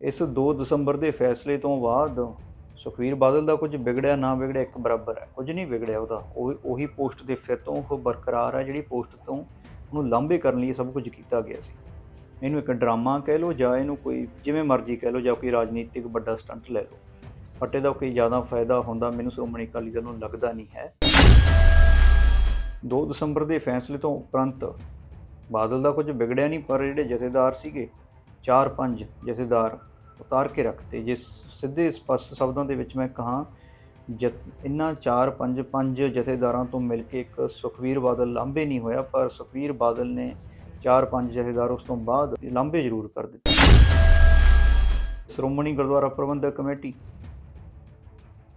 ਇਸ 2 ਦਸੰਬਰ ਦੇ ਫੈਸਲੇ ਤੋਂ ਬਾਅਦ ਸੁਖਵੀਰ ਬਾਦਲ ਦਾ ਕੁਝ ਵਿਗੜਿਆ ਨਾ ਵਿਗੜਿਆ ਇੱਕ ਬਰਾਬਰ ਹੈ। ਕੁਝ ਨਹੀਂ ਵਿਗੜਿਆ ਉਹਦਾ। ਉਹ ਉਹੀ ਪੋਸਟ ਦੇ ਫਿਰ ਤੋਂ ਉਹ ਬਰਕਰਾਰ ਹੈ ਜਿਹੜੀ ਪੋਸਟ ਤੋਂ ਉਹਨੂੰ ਲਾਂਭੇ ਕਰਨ ਲਈ ਸਭ ਕੁਝ ਕੀਤਾ ਗਿਆ ਸੀ। ਇਹਨੂੰ ਇੱਕ ਡਰਾਮਾ ਕਹਿ ਲਓ ਜਾਂ ਇਹਨੂੰ ਕੋਈ ਜਿਵੇਂ ਮਰਜ਼ੀ ਕਹਿ ਲਓ ਜਾਂ ਕੋਈ ਰਾਜਨੀਤਿਕ ਵੱਡਾ ਸਟੰਟ ਲੈ ਲਓ। ਬਟ ਇਹਦਾ ਕੋਈ ਜ਼ਿਆਦਾ ਫਾਇਦਾ ਹੁੰਦਾ ਮੈਨੂੰ ਸ਼੍ਰੋਮਣੀ ਅਕਾਲੀ ਦਲ ਨੂੰ ਲੱਗਦਾ ਨਹੀਂ ਹੈ। 2 ਦਸੰਬਰ ਦੇ ਫੈਸਲੇ ਤੋਂ ਉਪਰੰਤ ਬਾਦਲ ਦਾ ਕੁਝ ਵਿਗੜਿਆ ਨਹੀਂ ਪਰ ਜਿਹੜੇ ਜਥੇਦਾਰ ਸੀਗੇ 4-5 ਜਥੇਦਾਰ ਉਤਾਰ ਕੇ ਰੱਖਤੇ ਜੇ ਸਿੱਧੇ ਸਪਸ਼ਟ ਸ਼ਬਦਾਂ ਦੇ ਵਿੱਚ ਮੈਂ ਕਹਾਂ ਜਥ- ਇਹਨਾਂ 4-5 ਪੰਜ ਜਥੇਦਾਰਾਂ ਤੋਂ ਮਿਲ ਕੇ ਇੱਕ ਸੁਖਵੀਰ ਬਾਦਲ ਲਾਂਭੇ ਨਹੀਂ ਹੋਇਆ ਪਰ ਸੁਖਵੀਰ ਬਾਦਲ ਨੇ 4-5 ਜਥੇਦਾਰ ਉਸ ਤੋਂ ਬਾਅਦ ਲਾਂਭੇ ਜ਼ਰੂਰ ਕਰ ਦਿੱਤੇ। ਸ਼੍ਰੋਮਣੀ ਗੁਰਦੁਆਰਾ ਪ੍ਰਬੰਧਕ ਕਮੇਟੀ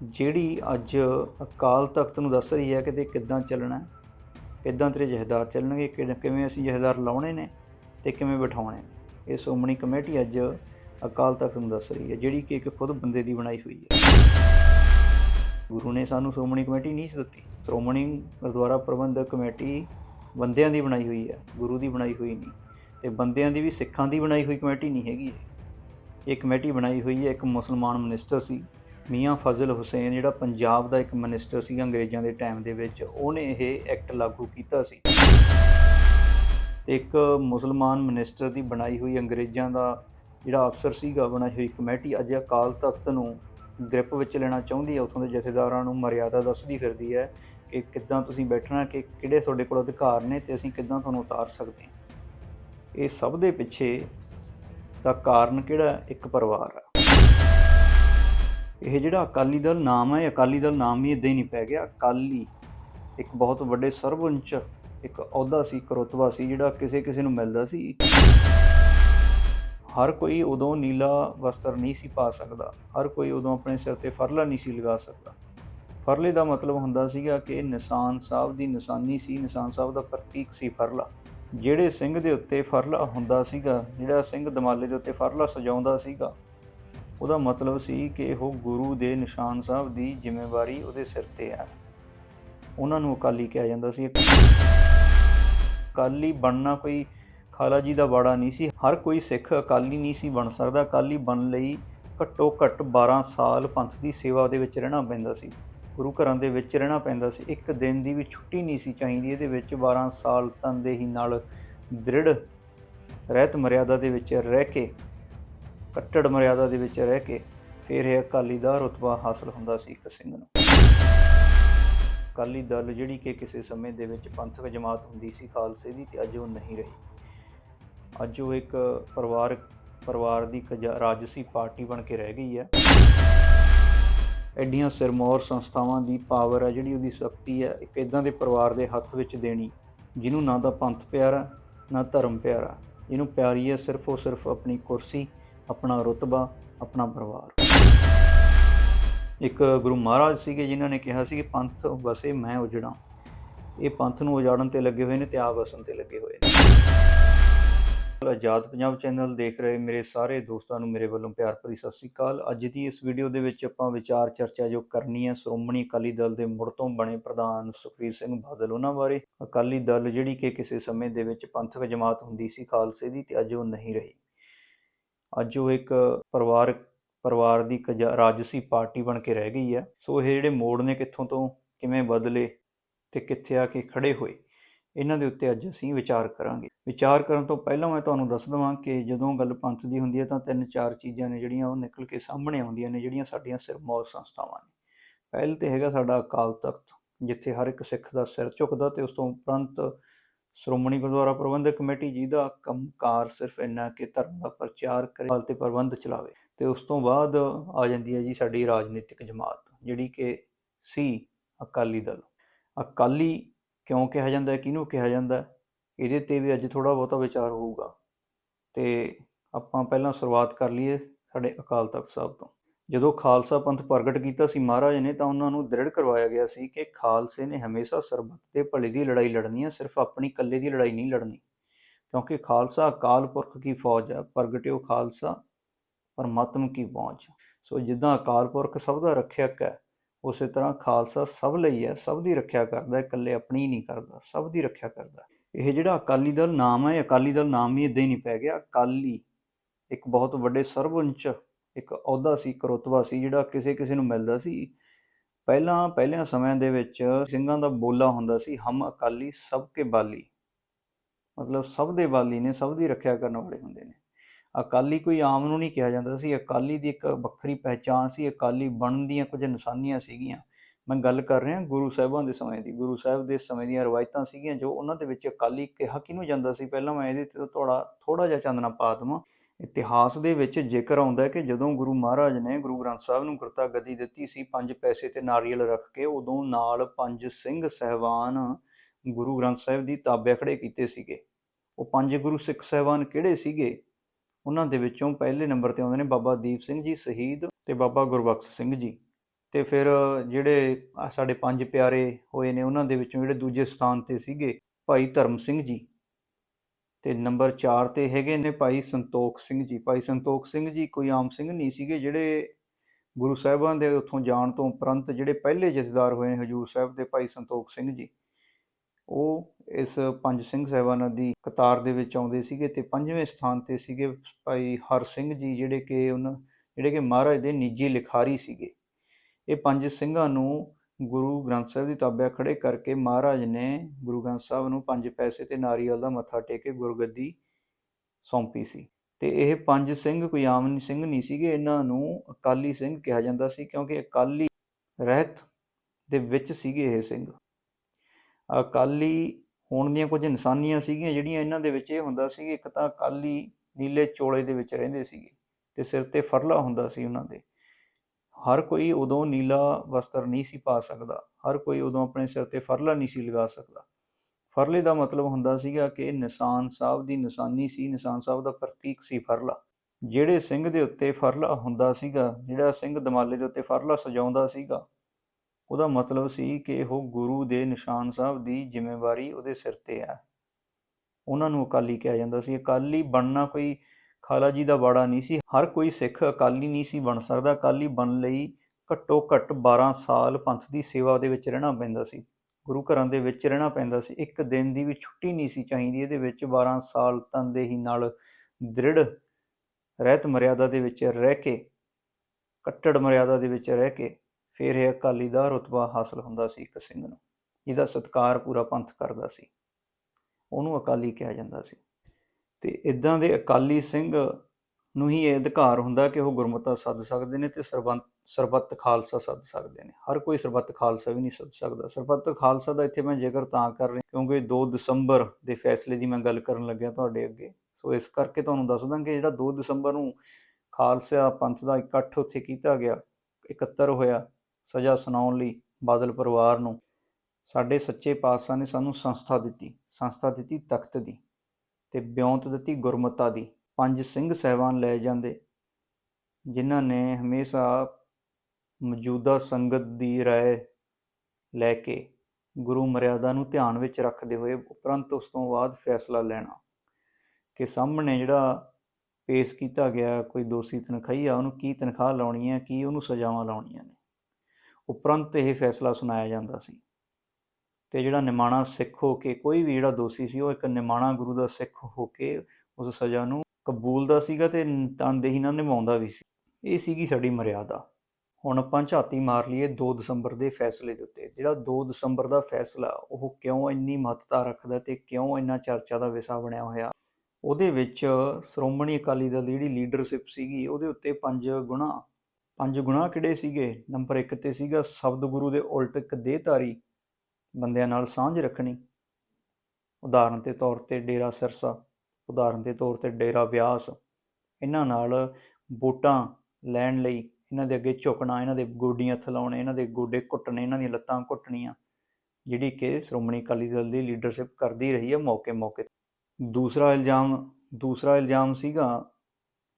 ਜਿਹੜੀ ਅੱਜ ਅਕਾਲ ਤਖਤ ਨੂੰ ਦੱਸ ਰਹੀ ਹੈ ਕਿ ਤੇ ਕਿੱਦਾਂ ਚੱਲਣਾ ਹੈ, ਕਿੱਦਾਂ ਤੇਰੇ ਜਥੇਦਾਰ ਚੱਲਣਗੇ ਕਿ- ਕਿਵੇਂ ਅਸੀਂ ਜਥੇਦਾਰ ਲਾਉਣੇ ਨੇ ਤੇ ਕਿਵੇਂ ਬਿਠਾਉਣੇ ਨੇ। ਇਹ ਸ਼੍ਰੋਮਣੀ ਕਮੇਟੀ ਅੱਜ ਅਕਾਲ ਤਖਤ ਨੂੰ ਦੱਸ ਰਹੀ ਹੈ, ਜਿਹੜੀ ਕਿ ਇੱਕ ਖੁਦ ਬੰਦੇ ਦੀ ਬਣਾਈ ਹੋਈ ਹੈ। ਗੁਰੂ ਨੇ ਸਾਨੂੰ ਸ਼੍ਰੋਮਣੀ ਕਮੇਟੀ ਨਹੀਂ ਸੀ ਦਿੱਤੀ। ਸ਼੍ਰੋਮਣੀ ਗੁਰਦੁਆਰਾ ਪ੍ਰਬੰਧਕ ਕਮੇਟੀ ਬੰਦਿਆਂ ਦੀ ਬਣਾਈ ਹੋਈ ਹੈ, ਗੁਰੂ ਦੀ ਬਣਾਈ ਹੋਈ ਨਹੀਂ। ਤੇ ਬੰਦਿਆਂ ਦੀ ਵੀ ਸਿੱਖਾਂ ਦੀ ਬਣਾਈ ਹੋਈ ਕਮੇਟੀ ਨਹੀਂ ਹੈਗੀ। ਇਹ ਇਹ ਕਮੇਟੀ ਬਣਾਈ ਹੋਈ ਹੈ, ਇੱਕ ਮੁਸਲਮਾਨ ਮਿਨਿਸਟਰ ਸੀ ਮੀਆਂ ਫਜ਼ਲ ਹੁਸੈਨ, ਜਿਹੜਾ ਪੰਜਾਬ ਦਾ ਇੱਕ ਮਿਨਿਸਟਰ ਸੀ ਅੰਗਰੇਜ਼ਾਂ ਦੇ ਟਾਈਮ ਦੇ ਵਿੱਚ, ਉਹਨੇ ਇਹ ਐਕਟ ਲਾਗੂ ਕੀਤਾ ਸੀ। ਤੇ ਇੱਕ ਮੁਸਲਮਾਨ ਮਿਨਿਸਟਰ ਦੀ ਬਣਾਈ ਹੋਈ ਅੰਗਰੇਜ਼ਾਂ ਦਾ ਜਿਹੜਾ ਅਫਸਰ ਸੀਗਾ ਬਣਾਈ ਹੋਈ ਕਮੇਟੀ, ਅੱਜ ਅਕਾਲ ਤਖਤ ਨੂੰ ਗ੍ਰਿਪ ਵਿੱਚ ਲੈਣਾ ਚਾਹੁੰਦੀ ਹੈ, ਉਥੋਂ ਦੇ ਜਥੇਦਾਰਾਂ ਨੂੰ ਮਰਿਆਦਾ ਦੱਸਦੀ ਫਿਰਦੀ ਹੈ ਕਿ ਕਿੱਦਾਂ ਤੁਸੀਂ ਬੈਠਣਾ, ਕਿ ਕਿਹੜੇ ਤੁਹਾਡੇ ਕੋਲ ਅਧਿਕਾਰ ਨੇ ਤੇ ਅਸੀਂ ਕਿੱਦਾਂ ਤੁਹਾਨੂੰ ਉਤਾਰ ਸਕਦੇ ਹਾਂ। ਇਹ ਸਭ ਦੇ ਪਿੱਛੇ ਦਾ ਕਾਰਨ ਕਿਹੜਾ ਇੱਕ ਪਰਿਵਾਰ ਆ। ਇਹ ਜਿਹੜਾ ਅਕਾਲੀ ਦਲ ਨਾਮ ਹੈ ਅਕਾਲੀ ਦਲ ਨਾਮ ਹੀ ਇਦਾਂ ਹੀ ਨਹੀਂ ਪੈ ਗਿਆ। ਅਕਾਲੀ ਇੱਕ ਬਹੁਤ ਵੱਡੇ ਸਰਵਉੱਚ ਇੱਕ ਅਹੁਦਾ ਸੀ ਇੱਕ ਰੁਤਬਾ ਸੀ, ਜਿਹੜਾ ਕਿਸੇ ਕਿਸੇ ਨੂੰ ਮਿਲਦਾ ਸੀ। ਹਰ ਕੋਈ ਉਦੋਂ ਨੀਲਾ ਵਸਤਰ ਨਹੀਂ ਸੀ ਪਾ ਸਕਦਾ। ਹਰ ਕੋਈ ਉਦੋਂ ਆਪਣੇ ਸਿਰ ਤੇ ਫਰਲਾ ਨਹੀਂ ਸੀ ਲਗਾ ਸਕਦਾ। ਫਰਲੇ ਦਾ ਮਤਲਬ ਹੁੰਦਾ ਸੀਗਾ ਕਿ ਨਿਸ਼ਾਨ ਸਾਹਿਬ ਦੀ ਨਿਸ਼ਾਨੀ ਸੀ, ਨਿਸ਼ਾਨ ਸਾਹਿਬ ਦਾ ਪ੍ਰਤੀਕ ਸੀ ਫਰਲਾ। ਜਿਹੜੇ ਸਿੰਘ ਦੇ ਉੱਤੇ ਫਰਲਾ ਹੁੰਦਾ ਸੀਗਾ, ਜਿਹੜਾ ਸਿੰਘ ਦਮਾਲੇ ਦੇ ਉੱਤੇ ਫਰਲਾ ਸਜਾਉਂਦਾ ਸੀਗਾ ਉਹਦਾ ਮਤਲਬ ਸੀ ਕਿ ਉਹ ਗੁਰੂ ਦੇ ਨਿਸ਼ਾਨ ਸਾਹਿਬ ਦੀ ਜ਼ਿੰਮੇਵਾਰੀ ਉਹਦੇ ਸਿਰ ਤੇ ਹੈ। ਉਹਨਾਂ ਨੂੰ ਅਕਾਲੀ ਕਿਹਾ ਜਾਂਦਾ ਸੀ। ਅਕਾਲੀ ਬਣਨਾ ਕੋਈ ਖਾਲਾ ਜੀ ਦਾ ਬਾੜਾ ਨਹੀਂ ਸੀ। ਹਰ ਕੋਈ ਸਿੱਖ ਅਕਾਲੀ ਨਹੀਂ ਸੀ ਬਣ ਸਕਦਾ। ਅਕਾਲੀ ਬਣਨ ਲਈ ਘੱਟੋ ਘੱਟ 12 ਸਾਲ ਪੰਥ ਦੀ ਸੇਵਾ ਦੇ ਵਿੱਚ ਰਹਿਣਾ ਪੈਂਦਾ ਸੀ। ਗੁਰੂ ਘਰਾਂ ਦੇ ਵਿੱਚ ਰਹਿਣਾ ਪੈਂਦਾ ਸੀ। ਇੱਕ ਦਿਨ ਦੀ ਵੀ ਛੁੱਟੀ ਨਹੀਂ ਸੀ ਚਾਹੀਦੀ। ਇਹਦੇ ਵਿੱਚ 12 ਸਾਲ ਤਨਦੇਹੀ ਨਾਲ ਦ੍ਰਿੜ ਰਹਿਤ ਮਰਿਆਦਾ ਦੇ ਵਿੱਚ ਰਹਿ ਕੇ ਕੱਟੜ ਮਰਿਆਦਾ ਦੇ ਵਿੱਚ ਰਹਿ ਕੇ ਫਿਰ ਇਹ ਅਕਾਲੀ ਦਾ ਰੁਤਬਾ ਹਾਸਲ ਹੁੰਦਾ ਸੀ ਇੱਕ ਸਿੰਘ ਨੂੰ। ਅਕਾਲੀ ਦਲ ਜਿਹੜੀ ਕਿ ਕਿਸੇ ਸਮੇਂ ਦੇ ਵਿੱਚ ਪੰਥਕ ਜਮਾਤ ਹੁੰਦੀ ਸੀ ਖਾਲਸੇ ਦੀ ਤੇ ਅੱਜ ਉਹ ਨਹੀਂ ਰਹੀ। ਅੱਜ ਉਹ ਇੱਕ ਪਰਿਵਾਰ ਪਰਿਵਾਰ ਦੀ ਇੱਕ ਜ- ਰਾਜਸੀ ਪਾਰਟੀ ਬਣ ਕੇ ਰਹਿ ਗਈ ਹੈ। ਐਡੀਆਂ ਸਿਰਮੌਰ ਸੰਸਥਾਵਾਂ ਦੀ ਪਾਵਰ ਹੈ ਜਿਹੜੀ ਉਹਦੀ ਸ਼ਕਤੀ ਹੈ ਇੱਕ ਇਦਾਂ ਦੇ ਪਰਿਵਾਰ ਦੇ ਹੱਥ ਵਿੱਚ ਦੇਣੀ, ਜਿਹਨੂੰ ਨਾ ਤਾਂ ਪੰਥ ਪਿਆਰਾ, ਨਾ ਧਰਮ ਪਿਆਰਾ। ਜਿਹਨੂੰ ਪਿਆਰੀ ਹੈ ਸਿਰਫ ਉਹ ਸਿਰਫ ਆਪਣੀ ਕੁਰਸੀ ਆਪਣਾ ਰੁਤਬਾ, ਆਪਣਾ ਪਰਿਵਾਰ। ਇੱਕ ਗੁਰੂ ਮਹਾਰਾਜ ਸੀਗੇ ਜਿਨ੍ਹਾਂ ਨੇ ਕਿਹਾ ਸੀ ਕਿ ਪੰਥ ਵਸੇ ਮੈਂ ਉਜੜਾਂ। ਇਹ ਪੰਥ ਨੂੰ ਉਜਾੜਨ ਤੇ ਲੱਗੇ ਹੋਏ ਨੇ ਤੇ ਆਪ ਵਸਣ ਤੇ ਲੱਗੇ ਹੋਏ ਨੇ। ਆਜ਼ਾਦ ਪੰਜਾਬ ਚੈਨਲ ਦੇਖ ਰਹੇ ਮੇਰੇ ਸਾਰੇ ਦੋਸਤਾਂ ਨੂੰ ਮੇਰੇ ਵੱਲੋਂ ਪਿਆਰ ਭਰੀ ਸਤਿ ਸ੍ਰੀ ਅਕਾਲ। ਅੱਜ ਦੀ ਇਸ ਵੀਡੀਓ ਦੇ ਵਿੱਚ ਆਪਾਂ ਵਿਚਾਰ ਚਰਚਾ ਜੋ ਕਰਨੀ ਹੈ, ਸ਼੍ਰੋਮਣੀ ਅਕਾਲੀ ਦਲ ਦੇ ਮੁੜ ਤੋਂ ਬਣੇ ਪ੍ਰਧਾਨ ਸੁਖਬੀਰ ਸਿੰਘ ਬਾਦਲ ਉਹਨਾਂ ਬਾਰੇ। ਅਕਾਲੀ ਦਲ ਜਿਹੜੀ ਕਿ ਕਿਸੇ ਸਮੇਂ ਦੇ ਵਿੱਚ ਪੰਥਕ ਜਮਾਤ ਹੁੰਦੀ ਸੀ ਖਾਲਸੇ ਦੀ ਤੇ ਅੱਜ ਉਹ ਨਹੀਂ ਰਹੀ। ਅੱਜ ਉਹ ਇੱਕ ਪਰਿਵਾਰਕ, ਪਰਿਵਾਰ ਦੀ ਇੱਕ ਰਾਜਸੀ ਪਾਰਟੀ ਬਣ ਕੇ ਰਹਿ ਗਈ ਹੈ। ਸੋ ਇਹ ਜਿਹੜੇ ਮੋੜ ਨੇ ਕਿੱਥੋਂ ਤੋਂ, ਕਿਵੇਂ ਬਦਲੇ ਤੇ ਕਿੱਥੇ ਆ ਕੇ ਖੜੇ ਹੋਏ, ਇਹਨਾਂ ਦੇ ਉੱਤੇ ਅੱਜ ਅਸੀਂ ਵਿਚਾਰ ਕਰਾਂਗੇ। ਵਿਚਾਰ ਕਰਨ ਤੋਂ ਪਹਿਲਾਂ ਮੈਂ ਤੁਹਾਨੂੰ ਦੱਸ ਦਵਾਂ ਕਿ ਜਦੋਂ ਗੱਲ ਪੰਥ ਦੀ ਹੁੰਦੀ ਹੈ ਤਾਂ ਤਿੰਨ ਚਾਰ ਚੀਜ਼ਾਂ ਨੇ ਜਿਹੜੀਆਂ ਉਹ ਨਿਕਲ ਕੇ ਸਾਹਮਣੇ ਆਉਂਦੀਆਂ ਨੇ, ਜਿਹੜੀਆਂ ਸਾਡੀਆਂ ਸਿਰਮੌਰ ਸੰਸਥਾਵਾਂ ਨੇ। ਪਹਿਲ ਤੇ ਹੈਗਾ ਸਾਡਾ ਅਕਾਲ ਤਖਤ, ਜਿੱਥੇ ਹਰ ਇੱਕ ਸਿੱਖ ਦਾ ਸਿਰ ਝੁਕਦਾ ਤੇ ਉਸ ਤੋਂ ਉਪਰੰਤ ਸ਼੍ਰੋਮਣੀ ਗੁਰਦੁਆਰਾ ਪ੍ਰਬੰਧਕ ਕਮੇਟੀ ਜਿਹਦਾ ਕੰਮਕਾਰ ਸਿਰਫ ਇੰਨਾ ਕਿ ਧਰਮ ਦਾ ਪ੍ਰਚਾਰ ਕਰੇ ਤੇ ਪ੍ਰਬੰਧ ਚਲਾਵੇ। ਤੇ ਉਸ ਤੋਂ ਬਾਅਦ ਆ ਜਾਂਦੀ ਹੈ ਜੀ ਸਾਡੀ ਰਾਜਨੀਤਿਕ ਜਮਾਤ, ਜਿਹੜੀ ਕਿ ਸੀ ਅਕਾਲੀ ਦਲ। ਅਕਾਲੀ ਕਿਉਂ ਕਿਹਾ ਜਾਂਦਾ ਹੈ, ਕਿਹਨੂੰ ਕਿਹਾ ਜਾਂਦਾ ਇਹਦੇ ਤੇ ਵੀ ਅੱਜ ਥੋੜਾ ਬਹੁਤਾ ਵਿਚਾਰ ਹੋਊਗਾ। ਤੇ ਆਪਾਂ ਪਹਿਲਾਂ ਸ਼ੁਰੂਆਤ ਕਰ ਲਈਏ ਸਾਡੇ ਅਕਾਲ ਤਖਤ ਸਾਹਿਬ ਤੋਂ। ਜਦੋਂ ਖਾਲਸਾ ਪੰਥ ਪ੍ਰਗਟ ਕੀਤਾ ਸੀ ਮਹਾਰਾਜ ਨੇ, ਤਾਂ ਉਹਨਾਂ ਨੂੰ ਦ੍ਰਿੜ ਕਰਵਾਇਆ ਗਿਆ ਸੀ ਕਿ ਖਾਲਸੇ ਨੇ ਹਮੇਸ਼ਾ ਸਰਬੱਤ ਦੇ ਭਲੇ ਦੀ ਲੜਾਈ ਲੜਨੀ ਹੈ, ਸਿਰਫ ਆਪਣੀ ਇਕੱਲੇ ਦੀ ਲੜਾਈ ਨਹੀਂ ਲੜਨੀ। ਕਿਉਂਕਿ ਖਾਲਸਾ ਅਕਾਲ ਪੁਰਖ ਕੀ ਫੌਜ ਹੈ, ਪ੍ਰਗਟਿਓ ਖਾਲਸਾ, ਪਰਮਾਤਮ ਕੀ ਪਹੁੰਚ ਸੋ ਜਿੱਦਾਂ ਅਕਾਲ ਪੁਰਖ ਸਭ ਦਾ ਰੱਖਿਅਕ ਹੈ, ਉਸੇ ਤਰ੍ਹਾਂ ਖਾਲਸਾ ਸਭ ਲਈ ਹੈ, ਸਭ ਦੀ ਰੱਖਿਆ ਕਰਦਾ ਹੈ, ਇਕੱਲੇ ਆਪਣੀ ਹੀ ਨਹੀਂ ਕਰਦਾ, ਸਭ ਦੀ ਰੱਖਿਆ ਕਰਦਾ ਇਹ ਜਿਹੜਾ ਅਕਾਲੀ ਦਲ ਨਾਮ ਹੈ, ਅਕਾਲੀ ਦਲ ਨਾਮ ਹੀ ਇਦਾਂ ਹੀ ਨਹੀਂ ਪੈ ਗਿਆ। ਅਕਾਲੀ ਇੱਕ ਬਹੁਤ ਵੱਡੇ ਸਰਵਉੱਚ ਇੱਕ ਅਹੁਦਾ ਸੀ, ਇੱਕ ਰੁਤਬਾ ਸੀ ਜਿਹੜਾ ਕਿਸੇ ਕਿਸੇ ਨੂੰ ਮਿਲਦਾ ਸੀ। ਪਹਿਲਾਂ, ਪਹਿਲਿਆਂ ਸਮਿਆਂ ਦੇ ਵਿੱਚ ਸਿੰਘਾਂ ਦਾ ਬੋਲਾ ਹੁੰਦਾ ਸੀ, ਹਮ ਅਕਾਲੀ ਸਭ ਕੇ ਬਾਲੀ। ਮਤਲਬ ਸਭ ਦੇ ਬਾਲੀ ਨੇ, ਸਭ ਦੀ ਰੱਖਿਆ ਕਰਨ ਵਾਲੇ ਹੁੰਦੇ ਨੇ। ਅਕਾਲੀ ਕੋਈ ਆਮ ਨੂੰ ਨਹੀਂ ਕਿਹਾ ਜਾਂਦਾ ਸੀ। ਅਕਾਲੀ ਦੀ ਇੱਕ ਵੱਖਰੀ ਪਹਿਚਾਣ ਸੀ। ਅਕਾਲੀ ਬਣਨ ਦੀਆਂ ਕੁਝ ਨਿਸ਼ਾਨੀਆਂ ਸੀਗੀਆਂ। ਮੈਂ ਗੱਲ ਕਰ ਰਿਹਾ ਗੁਰੂ ਸਾਹਿਬਾਂ ਦੇ ਸਮੇਂ ਦੀ। ਗੁਰੂ ਸਾਹਿਬ ਦੇ ਸਮੇਂ ਦੀਆਂ ਰਵਾਇਤਾਂ ਸੀਗੀਆਂ ਜੋ ਉਹਨਾਂ ਦੇ ਵਿੱਚ ਅਕਾਲੀ ਕਿਹਾ ਕਿਹਨੂੰ ਜਾਂਦਾ ਸੀ? ਪਹਿਲਾਂ ਮੈਂ ਇਹਦੇ ਤੇ ਥੋੜਾ ਥੋੜਾ ਜਿਹਾ ਚਾਨਣਾ ਪਾ ਦੇਵਾਂ। ਇਤਿਹਾਸ ਦੇ ਵਿੱਚ ਜ਼ਿਕਰ ਆਉਂਦਾ ਹੈ ਕਿ ਜਦੋਂ ਗੁਰੂ ਮਹਾਰਾਜ ਨੇ ਗੁਰੂ ਗ੍ਰੰਥ ਸਾਹਿਬ ਨੂੰ ਗੁਰਤਾ ਗੱਦੀ ਦਿੱਤੀ ਸੀ, ਪੰਜ ਪੈਸੇ ਤੇ ਨਾਰੀਅਲ ਰੱਖ ਕੇ ਉਦੋਂ ਨਾਲ ਪੰਜ ਸਿੰਘ ਸਹਿਬਾਨ ਗੁਰੂ ਗ੍ਰੰਥ ਸਾਹਿਬ ਦੀ ਤਾਬੇ ਖੜੇ ਕੀਤੇ ਸੀਗੇ। ਉਹ ਪੰਜ ਗੁਰੂ ਸਿੱਖ ਸਹਿਬਾਨ ਕਿਹੜੇ ਸੀਗੇ? ਉਹਨਾਂ ਦੇ ਵਿੱਚੋਂ ਪਹਿਲੇ ਨੰਬਰ ਤੇ ਆਉਂਦੇ ਨੇ ਬਾਬਾ ਦੀਪ ਸਿੰਘ ਜੀ ਸ਼ਹੀਦ ਤੇ ਬਾਬਾ ਗੁਰਬਖਸ਼ ਸਿੰਘ ਜੀ। ਤੇ ਫਿਰ ਜਿਹੜੇ ਸਾਡੇ ਪੰਜ ਪਿਆਰੇ ਹੋਏ ਨੇ, ਉਹਨਾਂ ਦੇ ਵਿੱਚੋਂ ਜਿਹੜੇ ਦੂਜੇ ਸਥਾਨ ਤੇ ਸੀਗੇ ਭਾਈ ਧਰਮ ਸਿੰਘ ਜੀ। ਤੇ ਨੰਬਰ 4 ਤੇ ਹੈਗੇ ਨੇ ਭਾਈ ਸੰਤੋਖ ਸਿੰਘ ਜੀ। ਭਾਈ ਸੰਤੋਖ ਸਿੰਘ ਜੀ ਕੋਈ ਆਮ ਸਿੰਘ ਨਹੀਂ ਸੀਗੇ, ਜਿਹੜੇ ਗੁਰੂ ਸਾਹਿਬਾਂ ਦੇ ਉੱਥੋਂ ਜਾਣ ਤੋਂ ਉਪਰੰਤ ਜਿਹੜੇ ਪਹਿਲੇ ਜਥੇਦਾਰ ਹੋਏ ਨੇ ਹਜੂਰ ਸਾਹਿਬ ਦੇ ਭਾਈ ਸੰਤੋਖ ਸਿੰਘ ਜੀ। ਉਹ ਇਸ ਪੰਜ ਸਿੰਘ ਸਾਹਿਬਾਨਾਂ ਦੀ ਕਤਾਰ ਦੇ ਵਿੱਚ ਆਉਂਦੇ ਸੀਗੇ ਤੇ ਪੰਜਵੇਂ ਸਥਾਨ ਤੇ ਸੀਗੇ ਭਾਈ ਹਰ ਸਿੰਘ ਜੀ, ਜਿਹੜੇ ਕਿ ਉਹਨਾਂ, ਜਿਹੜੇ ਕਿ ਮਹਾਰਾਜ ਦੇ ਨਿੱਜੀ ਲਿਖਾਰੀ ਸੀਗੇ। ਇਹ ਪੰਜ ਸਿੰਘਾਂ ਨੂੰ ਗੁਰੂ ਗ੍ਰੰਥ ਸਾਹਿਬ ਦੀ ਤਾਬਿਆ ਖੜੇ ਕਰਕੇ ਮਹਾਰਾਜ ਨੇ ਗੁਰੂ ਗ੍ਰੰਥ ਸਾਹਿਬ ਨੂੰ ਪੰਜ ਪੈਸੇ ਤੇ ਨਾਰੀਅਲ ਦਾ ਮੱਥਾ ਟੇਕ ਕੇ ਗੁਰਗੱਦੀ ਸੌਂਪੀ ਸੀ। ਤੇ ਇਹ ਪੰਜ ਸਿੰਘ ਕੋਈ ਆਮ ਸਿੰਘ ਨਹੀਂ ਸੀਗੇ, ਇਹਨਾਂ ਨੂੰ ਅਕਾਲੀ ਸਿੰਘ ਕਿਹਾ ਜਾਂਦਾ ਸੀ ਕਿਉਂਕਿ ਅਕਾਲੀ ਰਹਿਤ ਦੇ ਵਿੱਚ ਸੀਗੇ ਇਹ ਸਿੰਘ। ਅਕਾਲੀ ਹੋਣ ਦੀਆਂ ਕੁਝ ਇਨਸਾਨੀਆਂ ਸੀਗੀਆਂ ਜਿਹੜੀਆਂ ਇਹਨਾਂ ਦੇ ਵਿੱਚ ਇਹ ਹੁੰਦਾ ਸੀ ਕਿ ਇੱਕ ਤਾਂ ਅਕਾਲੀ ਨੀਲੇ ਚੋਲੇ ਦੇ ਵਿੱਚ ਰਹਿੰਦੇ ਸੀਗੇ ਤੇ ਸਿਰ ਤੇ ਫਰਲਾ ਹੁੰਦਾ ਸੀ ਉਹਨਾਂ ਦੇ। ਹਰ ਕੋਈ ਉਦੋਂ ਨੀਲਾ ਵਸਤਰ ਨਹੀਂ ਸੀ ਪਾ ਸਕਦਾ, ਹਰ ਕੋਈ ਉਦੋਂ ਆਪਣੇ ਸਿਰ ਤੇ ਫਰਲਾ ਨਹੀਂ ਸੀ ਲਗਾ ਸਕਦਾ। ਫਰਲੇ ਦਾ ਮਤਲਬ ਹੁੰਦਾ ਸੀਗਾ ਕਿ ਨਿਸ਼ਾਨ ਸਾਹਿਬ ਦੀ ਨਿਸ਼ਾਨੀ ਸੀ, ਨਿਸ਼ਾਨ ਸਾਹਿਬ ਦਾ ਪ੍ਰਤੀਕ ਸੀ ਫਰਲਾ। ਜਿਹੜੇ ਸਿੰਘ ਦੇ ਉੱਤੇ ਫਰਲਾ ਹੁੰਦਾ ਸੀਗਾ, ਜਿਹੜਾ ਸਿੰਘ ਦਮਾਲੇ ਦੇ ਉੱਤੇ ਫਰਲਾ ਸਜਾਉਂਦਾ ਸੀਗਾ, ਉਹਦਾ ਮਤਲਬ ਸੀ ਕਿ ਉਹ ਗੁਰੂ ਦੇ ਨਿਸ਼ਾਨ ਸਾਹਿਬ ਦੀ ਜ਼ਿੰਮੇਵਾਰੀ ਉਹਦੇ ਸਿਰ ਤੇ ਹੈ। ਉਹਨਾਂ ਨੂੰ ਅਕਾਲੀ ਕਿਹਾ ਜਾਂਦਾ ਸੀ, ਅਕਾਲੀ ਬਣਨਾ ਕੋਈ ਖਾਲਾ ਜੀ ਦਾ ਵਾੜਾ ਨਹੀਂ ਸੀ। ਹਰ ਕੋਈ ਸਿੱਖ ਅਕਾਲੀ ਨਹੀਂ ਸੀ ਬਣ ਸਕਦਾ। ਅਕਾਲੀ ਬਣਨ ਲਈ ਘੱਟੋ ਘੱਟ 12 ਸਾਲ ਪੰਥ ਦੀ ਸੇਵਾ ਦੇ ਵਿੱਚ ਰਹਿਣਾ ਪੈਂਦਾ ਸੀ। ਗੁਰੂ ਘਰਾਂ ਦੇ ਵਿੱਚ ਰਹਿਣਾ ਪੈਂਦਾ ਸੀ। ਇੱਕ ਦਿਨ ਦੀ ਵੀ ਛੁੱਟੀ ਨਹੀਂ ਸੀ ਚਾਹੀਦੀ। ਇਹਦੇ ਵਿੱਚ 12 ਸਾਲ ਤਨਦੇਹੀ ਨਾਲ ਦ੍ਰਿੜ ਰਹਿਤ ਮਰਿਆਦਾ ਦੇ ਵਿੱਚ ਰਹਿ ਕੇ, ਕੱਟੜ ਮਰਿਆਦਾ ਦੇ ਵਿੱਚ ਰਹਿ ਕੇ ਫਿਰ ਇਹ ਅਕਾਲੀ ਦਾ ਰੁਤਬਾ ਹਾਸਲ ਹੁੰਦਾ ਸੀ ਇੱਕ ਸਿੰਘ ਨੂੰ। ਜਿਹਦਾ ਸਤਿਕਾਰ ਪੂਰਾ ਪੰਥ ਕਰਦਾ ਸੀ। ਉਹਨੂੰ ਅਕਾਲੀ ਕਿਹਾ ਜਾਂਦਾ ਸੀ। ਤੇ ਇਦਾਂ ਦੇ ਅਕਾਲੀ ਸਿੰਘ ਨੂੰ ਹੀ ਇਹ ਅਧਿਕਾਰ ਹੁੰਦਾ ਕਿ ਉਹ ਗੁਰਮਤਾ ਸੱਦ ਸਕਦੇ ਨੇ ਤੇ ਸਰਬੰਤ, ਸਰਬੱਤ ਖਾਲਸਾ ਸੱਦ ਸਕਦੇ ਨੇ। ਹਰ ਕੋਈ ਸਰਬੱਤ ਖਾਲਸਾ ਵੀ ਨਹੀਂ ਸੱਦ ਸਕਦਾ। ਸਰਬੱਤ ਖਾਲਸਾ ਦਾ ਇੱਥੇ ਮੈਂ ਜ਼ਿਕਰ ਤਾਂ ਕਰ ਰਿਹਾ ਕਿਉਂਕਿ 2 ਦਸੰਬਰ ਦੇ ਫੈਸਲੇ ਦੀ ਮੈਂ ਗੱਲ ਕਰਨ ਲੱਗਿਆ ਤੁਹਾਡੇ ਅੱਗੇ। ਸੋ ਇਸ ਕਰਕੇ ਤੁਹਾਨੂੰ ਦੱਸ ਦਾਂ ਕਿ ਜਿਹੜਾ 2 ਦਸੰਬਰ ਨੂੰ ਖਾਲਸਾ ਪੰਥ ਦਾ ਇਕੱਠ ਉੱਥੇ ਕੀਤਾ ਗਿਆ, ਇਕੱਤਰ ਹੋਇਆ, ਸਜ਼ਾ ਸੁਣਾਉਣ ਲਈ ਬਾਦਲ ਪਰਿਵਾਰ ਨੂੰ, ਸਾਡੇ ਸੱਚੇ ਪਾਤਸ਼ਾਹ ਨੇ ਸਾਨੂੰ ਸੰਸਥਾ ਦਿੱਤੀ ਸੰਸਥਾ ਦਿੱਤੀ ਤਖਤ ਦੀ। ਤੇ ਬਿਉਂਤ ਦਿੱਤੀ ਗੁਰਮਤਾ ਦੀ। ਪੰਜ ਸਿੰਘ ਸਹਿਬਾਨ ਲੈ ਜਾਂਦੇ, ਜਿਨ੍ਹਾਂ ਨੇ ਹਮੇਸ਼ਾ ਮੌਜੂਦਾ ਸੰਗਤ ਦੀ ਰਾਏ ਲੈ ਕੇ ਗੁਰੂ ਮਰਿਆਦਾ ਨੂੰ ਧਿਆਨ ਵਿੱਚ ਰੱਖਦੇ ਹੋਏ ਉਪਰੰਤ ਉਸ ਤੋਂ ਬਾਅਦ ਫੈਸਲਾ ਲੈਣਾ ਕਿ ਸਾਹਮਣੇ ਜਿਹੜਾ ਪੇਸ਼ ਕੀਤਾ ਗਿਆ ਕੋਈ ਦੋਸ਼ੀ ਤਨਖਾਈ ਆ, ਉਹਨੂੰ ਕੀ ਤਨਖਾਹ ਲਾਉਣੀ ਹੈ, ਕੀ ਉਹਨੂੰ ਸਜ਼ਾਵਾਂ ਲਾਉਣੀਆਂ ਨੇ। ਉਪਰੰਤ ਇਹ ਫੈਸਲਾ ਸੁਣਾਇਆ ਜਾਂਦਾ ਸੀ। ਤੇ ਜਿਹੜਾ ਨਿਮਾਣਾ ਸਿੱਖ ਹੋ ਕੇ, ਕੋਈ ਵੀ ਜਿਹੜਾ ਦੋਸ਼ੀ ਸੀ, ਉਹ ਇੱਕ ਨਿਮਾਣਾ ਗੁਰੂ ਦਾ ਸਿੱਖ ਹੋ ਕੇ ਉਸ ਸਜ਼ਾ ਨੂੰ ਕਬੂਲਦਾ ਸੀਗਾ ਤੇ ਤਨਦੇਹੀ ਨਾਲ ਨਿਭਾਉਂਦਾ ਵੀ ਸੀ। ਇਹ ਸੀਗੀ ਸਾਡੀ ਮਰਿਆਦਾ। ਹੁਣ ਆਪਾਂ ਝਾਤੀ ਮਾਰ ਲਈਏ 2 ਦਸੰਬਰ ਦੇ ਫੈਸਲੇ ਦੇ ਉੱਤੇ। ਜਿਹੜਾ 2 ਦਸੰਬਰ ਦਾ ਫੈਸਲਾ, ਉਹ ਕਿਉਂ ਇੰਨੀ ਮਹੱਤਤਾ ਰੱਖਦਾ ਤੇ ਕਿਉਂ ਇੰਨਾ ਚਰਚਾ ਦਾ ਵਿਸ਼ਾ ਬਣਿਆ ਹੋਇਆ? ਉਹਦੇ ਵਿੱਚ ਸ਼੍ਰੋਮਣੀ ਅਕਾਲੀ ਦਲ ਦੀ ਜਿਹੜੀ ਲੀਡਰਸ਼ਿਪ ਸੀਗੀ, ਉਹਦੇ ਉੱਤੇ ਪੰਜ ਗੁਣਾ। ਪੰਜ ਗੁਣਾ ਕਿਹੜੇ ਸੀਗੇ? ਨੰਬਰ 1 ਤੇ ਸੀਗਾ ਸ਼ਬਦ ਗੁਰੂ ਦੇ ਉਲਟ ਇੱਕ ਦੇਹਧਾਰੀ। ਬੰਦਿਆਂ ਨਾਲ ਸਾਂਝ ਰੱਖਣੀ। ਉਦਾਹਰਨ ਦੇ ਤੌਰ ਤੇ ਡੇਰਾ ਸਿਰਸਾ, ਉਦਾਹਰਨ ਦੇ ਤੌਰ ਤੇ ਡੇਰਾ ਵਿਆਸ ਇਹਨਾਂ ਨਾਲ ਵੋਟਾਂ ਲੈਣ ਲਈ ਇਹਨਾਂ ਦੇ ਅੱਗੇ ਝੁਕਣਾ, ਇਹਨਾਂ ਦੇ ਗੋਡੀਆਂ ਥਲਾਉਣੇ, ਇਹਨਾਂ ਦੇ ਗੋਡੇ ਕੁੱਟਣੇ, ਇਹਨਾਂ ਦੀਆਂ ਲੱਤਾਂ ਕੁੱਟਣੀਆਂ, ਜਿਹੜੀ ਕਿ ਸ਼੍ਰੋਮਣੀ ਅਕਾਲੀ ਦਲ ਦੀ ਲੀਡਰਸ਼ਿਪ ਕਰਦੀ ਰਹੀ ਹੈ ਮੌਕੇ ਮੌਕੇ ਦੂਸਰਾ ਇਲਜ਼ਾਮ ਦੂਸਰਾ ਇਲਜ਼ਾਮ ਸੀਗਾ,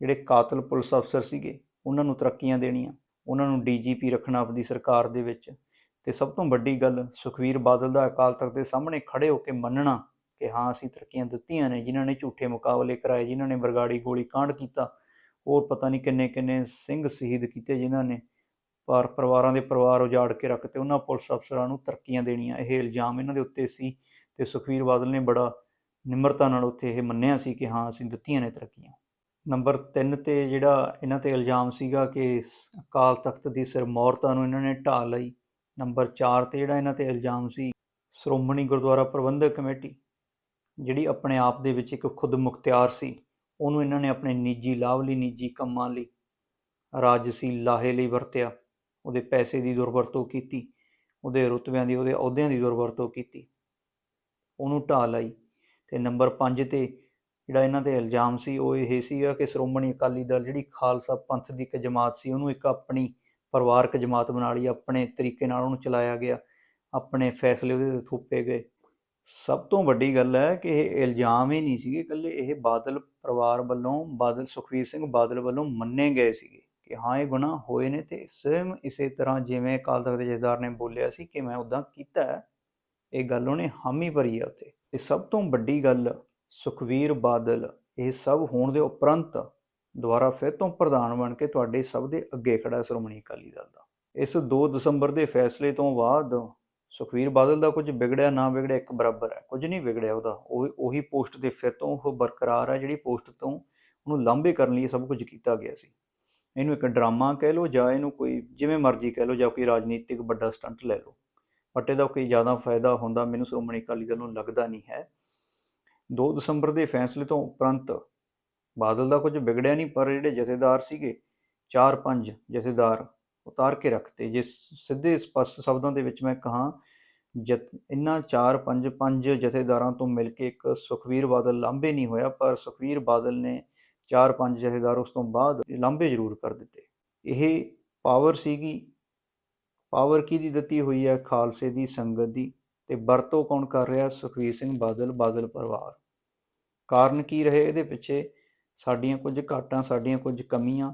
ਜਿਹੜੇ ਕਾਤਲ ਪੁਲਿਸ ਅਫਸਰ ਸੀਗੇ, ਉਹਨਾਂ ਨੂੰ ਤਰੱਕੀਆਂ ਦੇਣੀਆਂ, ਉਹਨਾਂ ਨੂੰ ਡੀਜੀਪੀ ਰੱਖਣਾ ਆਪਣੀ ਸਰਕਾਰ ਦੇ ਵਿੱਚ। ਤੇ ਸਭ ਤੋਂ ਵੱਡੀ ਗੱਲ ਸੁਖਵੀਰ ਬਾਦਲ ਦਾ ਅਕਾਲ ਤਖਤ ਦੇ ਸਾਹਮਣੇ ਖੜੇ ਹੋ ਕੇ ਮੰਨਣਾ ਕਿ ਹਾਂ, ਅਸੀਂ ਤਰੱਕੀਆਂ ਦਿੱਤੀਆਂ ਨੇ, ਜਿਨ੍ਹਾਂ ਨੇ ਝੂਠੇ ਮੁਕਾਬਲੇ ਕਰਾਏ, ਜਿਨ੍ਹਾਂ ਨੇ ਬਰਗਾੜੀ ਗੋਲੀ ਕਾਂਡ ਕੀਤਾ, ਹੋਰ ਪਤਾ ਨਹੀਂ ਕਿੰਨੇ ਕਿੰਨੇ ਸਿੰਘ ਸ਼ਹੀਦ ਕੀਤੇ ਜਿਨ੍ਹਾਂ ਨੇ ਪਰ ਪਰਿਵਾਰਾਂ ਦੇ ਪਰਿਵਾਰ ਉਜਾੜ ਕੇ ਰੱਖਤੇ ਉਹਨਾਂ ਪੁਲਿਸ ਅਫਸਰਾਂ ਨੂੰ ਤਰੱਕੀਆਂ ਦੇਣੀਆਂ। ਇਹ ਇਲਜ਼ਾਮ ਇਹਨਾਂ ਦੇ ਉੱਤੇ ਸੀ ਤੇ ਸੁਖਵੀਰ ਬਾਦਲ ਨੇ ਬੜਾ ਨਿਮਰਤਾ ਨਾਲ ਉੱਥੇ ਇਹ ਮੰਨਿਆ ਸੀ ਕਿ ਹਾਂ, ਅਸੀਂ ਦਿੱਤੀਆਂ ਨੇ ਤਰੱਕੀਆਂ। ਨੰਬਰ 3 ਤੇ ਜਿਹੜਾ ਇਹਨਾਂ ਤੇ ਇਲਜ਼ਾਮ ਸੀਗਾ ਕਿ ਅਕਾਲ ਤਖਤ ਦੀ ਸਿਰਮੌਰਤਾ ਨੂੰ ਇਹਨਾਂ ਨੇ ਢਾਹ ਲਈ ਨੰਬਰ 4 ਤੇ ਜਿਹੜਾ ਇਹਨਾਂ ਤੇ ਇਲਜ਼ਾਮ ਸੀ, ਸ਼੍ਰੋਮਣੀ ਗੁਰਦੁਆਰਾ ਪ੍ਰਬੰਧਕ ਕਮੇਟੀ, ਜਿਹੜੀ ਆਪਣੇ ਆਪ ਦੇ ਵਿੱਚ ਇੱਕ ਖੁਦ ਮੁਖਤਿਆਰ ਸੀ, ਉਹਨੂੰ ਇਹਨਾਂ ਨੇ ਆਪਣੇ ਨਿੱਜੀ ਲਾਭ ਲਈ, ਨਿੱਜੀ ਕੰਮਾਂ ਲਈ, ਰਾਜਸੀ ਲਾਹੇ ਲਈ ਵਰਤਿਆ, ਉਹਦੇ ਪੈਸੇ ਦੀ ਦੁਰਵਰਤੋਂ ਕੀਤੀ, ਉਹਦੇ ਰੁਤਬਿਆਂ ਦੀ, ਉਹਦੇ ਅਹੁਦਿਆਂ ਦੀ ਦੁਰਵਰਤੋਂ ਕੀਤੀ, ਉਹਨੂੰ ਢਾਹ ਲਈ, ਤੇ ਨੰਬਰ 5 ਤੇ ਜਿਹੜਾ ਇਹਨਾਂ ਤੇ ਇਲਜ਼ਾਮ ਸੀ, ਉਹ ਇਹ ਸੀਗਾ ਕਿ ਸ਼੍ਰੋਮਣੀ ਅਕਾਲੀ ਦਲ ਜਿਹੜੀ ਖਾਲਸਾ ਪੰਥ ਦੀ ਇੱਕ ਜਮਾਤ ਸੀ, ਉਹਨੂੰ ਇੱਕ ਆਪਣੀ ਪਰਿਵਾਰਕ ਜਮਾਤ ਬਣਾ ਲਈ, ਆਪਣੇ ਤਰੀਕੇ ਨਾਲ ਉਹਨੂੰ ਚਲਾਇਆ ਗਿਆ, ਆਪਣੇ ਫੈਸਲੇ ਉਹਦੇ ਤੇ ਥੋਪੇ ਗਏ। ਸਭ ਤੋਂ ਵੱਡੀ ਗੱਲ ਹੈ ਕਿ ਇਹ ਇਲਜ਼ਾਮ ਹੀ ਨਹੀਂ ਸੀਗੇ ਇਕੱਲੇ, ਇਹ ਬਾਦਲ ਪਰਿਵਾਰ ਵੱਲੋਂ, ਬਾਦਲ ਸੁਖਵੀਰ ਸਿੰਘ ਬਾਦਲ ਵੱਲੋਂ ਮੰਨੇ ਗਏ ਸੀਗੇ ਕਿ ਹਾਂ, ਇਹ ਗੁਨਾਹ ਹੋਏ ਨੇ ਤੇ ਸੇਮ ਇਸੇ ਤਰ੍ਹਾਂ ਜਿਵੇਂ ਅਕਾਲ ਤਖਤ ਦੇ ਜਥੇਦਾਰ ਨੇ ਬੋਲਿਆ ਸੀ ਕਿ ਮੈਂ ਉਦਾਂ ਕੀਤਾ ਹੈ, ਇਹ ਗੱਲ ਉਹਨੇ ਹਾਮੀ ਭਰੀ ਹੈ ਉੱਤੇ ਤੇ ਸਭ ਤੋਂ ਵੱਡੀ ਗੱਲ ਸੁਖਵੀਰ ਬਾਦਲ, ਇਹ ਸਭ ਹੋਣ ਦੇ ਉਪਰੰਤ ਦੁਬਾਰਾ ਫਿਰ ਤੋਂ ਪ੍ਰਧਾਨ ਬਣ ਕੇ ਤੁਹਾਡੇ ਸਭ ਦੇ ਅੱਗੇ ਖੜਾ ਸ਼੍ਰੋਮਣੀ ਅਕਾਲੀ ਦਲ ਦਾ। ਇਸ 2 ਦਸੰਬਰ ਦੇ ਫੈਸਲੇ ਤੋਂ ਬਾਅਦ ਸੁਖਵੀਰ ਬਾਦਲ ਦਾ ਕੁਝ ਵਿਗੜਿਆ, ਨਾ ਵਿਗੜਿਆ, ਇੱਕ ਬਰਾਬਰ ਹੈ। ਕੁਝ ਨਹੀਂ ਵਿਗੜਿਆ ਉਹਦਾ। ਉਹ, ਉਹੀ ਪੋਸਟ ਤੇ ਫਿਰ ਤੋਂ ਉਹ ਬਰਕਰਾਰ ਹੈ, ਜਿਹੜੀ ਪੋਸਟ ਤੋਂ ਉਹਨੂੰ ਲਾਂਭੇ ਕਰਨ ਲਈ ਸਭ ਕੁਝ ਕੀਤਾ ਗਿਆ ਸੀ। ਇਹਨੂੰ ਇੱਕ ਡਰਾਮਾ ਕਹਿ ਲਓ ਜਾਂ ਇਹਨੂੰ ਕੋਈ ਜਿਵੇਂ ਮਰਜ਼ੀ ਕਹਿ ਲਓ ਜਾਂ ਕੋਈ ਰਾਜਨੀਤਿਕ ਵੱਡਾ ਸਟੰਟ ਲੈ ਲਓ। ਬਟ ਇਹਦਾ ਕੋਈ ਜ਼ਿਆਦਾ ਫਾਇਦਾ ਹੁੰਦਾ ਮੈਨੂੰ ਸ਼੍ਰੋਮਣੀ ਅਕਾਲੀ ਦਲ ਨੂੰ ਲੱਗਦਾ ਨਹੀਂ ਹੈ। 2 ਦਸੰਬਰ ਦੇ ਫੈਸਲੇ ਤੋਂ ਉਪਰੰਤ ਬਾਦਲ ਦਾ ਕੁਝ ਵਿਗੜਿਆ ਨਹੀਂ, ਪਰ ਜਿਹੜੇ ਜਥੇਦਾਰ ਸੀਗੇ 4-5 ਜਥੇਦਾਰ ਉਤਾਰ ਕੇ ਰੱਖਤੇ। ਜੇ ਸਿੱਧੇ ਸਪਸ਼ਟ ਸ਼ਬਦਾਂ ਦੇ ਵਿੱਚ ਮੈਂ ਕਹਾਂ ਜਤ ਇਹਨਾਂ 4-5 ਪੰਜ ਜਥੇਦਾਰਾਂ ਤੋਂ ਮਿਲ ਕੇ ਇੱਕ ਸੁਖਵੀਰ ਬਾਦਲ ਲਾਂਭੇ ਨਹੀਂ ਹੋਇਆ, ਪਰ ਸੁਖਵੀਰ ਬਾਦਲ ਨੇ 4-5 ਜਥੇਦਾਰ ਉਸ ਤੋਂ ਬਾਅਦ ਲਾਂਭੇ ਜ਼ਰੂਰ ਕਰ ਦਿੱਤੇ। ਇਹ ਪਾਵਰ ਸੀਗੀ। ਪਾਵਰ ਕਿਹਦੀ ਦਿੱਤੀ ਹੋਈ ਹੈ? ਖਾਲਸੇ ਦੀ, ਸੰਗਤ ਦੀ। ਤੇ ਵਰਤੋਂ ਕੌਣ ਕਰ ਰਿਹਾ? ਸੁਖਵੀਰ ਸਿੰਘ ਬਾਦਲ ਬਾਦਲ ਪਰਿਵਾਰ। ਕਾਰਨ ਕੀ ਰਹੇ ਇਹਦੇ ਪਿੱਛੇ? ਸਾਡੀਆਂ ਕੁਝ ਘਾਟਾਂ, ਸਾਡੀਆਂ ਕੁਝ ਕਮੀਆਂ,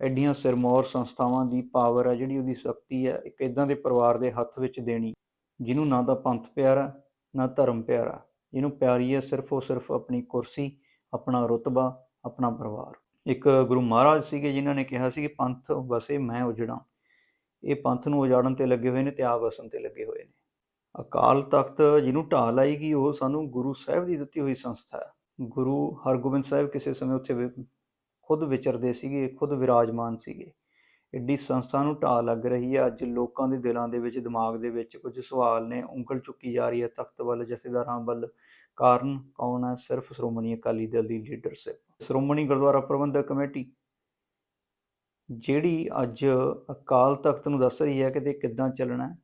ਐਡੀਆਂ ਸਿਰਮੌਰ ਸੰਸਥਾਵਾਂ ਦੀ ਪਾਵਰ ਹੈ ਜਿਹੜੀ ਉਹਦੀ ਸ਼ਕਤੀ ਹੈ ਇੱਕ ਇਦਾਂ ਦੇ ਪਰਿਵਾਰ ਦੇ ਹੱਥ ਵਿੱਚ ਦੇਣੀ, ਜਿਹਨੂੰ ਨਾ ਤਾਂ ਪੰਥ ਪਿਆਰਾ, ਨਾ ਧਰਮ ਪਿਆਰਾ, ਜਿਹਨੂੰ ਪਿਆਰੀ ਹੈ ਸਿਰਫ ਉਹ ਸਿਰਫ ਆਪਣੀ ਕੁਰਸੀ, ਆਪਣਾ ਰੁਤਬਾ, ਆਪਣਾ ਪਰਿਵਾਰ। ਇੱਕ ਗੁਰੂ ਮਹਾਰਾਜ ਸੀਗੇ ਜਿਨ੍ਹਾਂ ਨੇ ਕਿਹਾ ਸੀ ਕਿ ਪੰਥ ਵਸੇ ਮੈਂ ਉਜੜਾਂ, ਇਹ ਪੰਥ ਨੂੰ ਉਜਾੜਨ ਤੇ ਲੱਗੇ ਹੋਏ ਨੇ ਤੇ ਆਪ ਵਸਣ ਤੇ ਲੱਗੇ ਹੋਏ ਨੇ। ਅਕਾਲ ਤਖਤ ਜਿਹਨੂੰ ਢਾਹ ਲਾਈ ਗਈ, ਉਹ ਸਾਨੂੰ ਗੁਰੂ ਸਾਹਿਬ ਦੀ ਦਿੱਤੀ ਹੋਈ ਸੰਸਥਾ ਹੈ ਗੁਰੂ ਹਰਗੋਬਿੰਦ ਸਾਹਿਬ ਕਿਸੇ ਸਮੇਂ ਉੱਥੇ ਵਿ- ਖੁਦ ਵਿਚਰਦੇ ਸੀਗੇ, ਖੁਦ ਵਿਰਾਜਮਾਨ ਸੀਗੇ। ਐਡੀ ਸੰਸਥਾ ਨੂੰ ਢਾਹ ਲੱਗ ਰਹੀ ਹੈ ਅੱਜ ਲੋਕਾਂ ਦੇ ਦਿਲਾਂ ਦੇ ਵਿੱਚ, ਦਿਮਾਗ ਦੇ ਵਿੱਚ ਕੁਝ ਸਵਾਲ ਨੇ। ਉਂਗਲ ਚੁੱਕੀ ਜਾ ਰਹੀ ਹੈ ਤਖਤ ਵੱਲ, ਜਥੇਦਾਰਾਂ ਵੱਲ। ਕਾਰਨ ਕੌਣ ਹੈ ਸਿਰਫ ਸ਼੍ਰੋਮਣੀ ਅਕਾਲੀ ਦਲ ਦੀ ਲੀਡਰਸ਼ਿਪ ਸ਼੍ਰੋਮਣੀ ਗੁਰਦੁਆਰਾ ਪ੍ਰਬੰਧਕ ਕਮੇਟੀ। ਜਿਹੜੀ ਅੱਜ ਅਕਾਲ ਤਖਤ ਨੂੰ ਦੱਸ ਰਹੀ ਹੈ ਕਿ ਤੇ ਕਿੱਦਾਂ ਚੱਲਣਾ,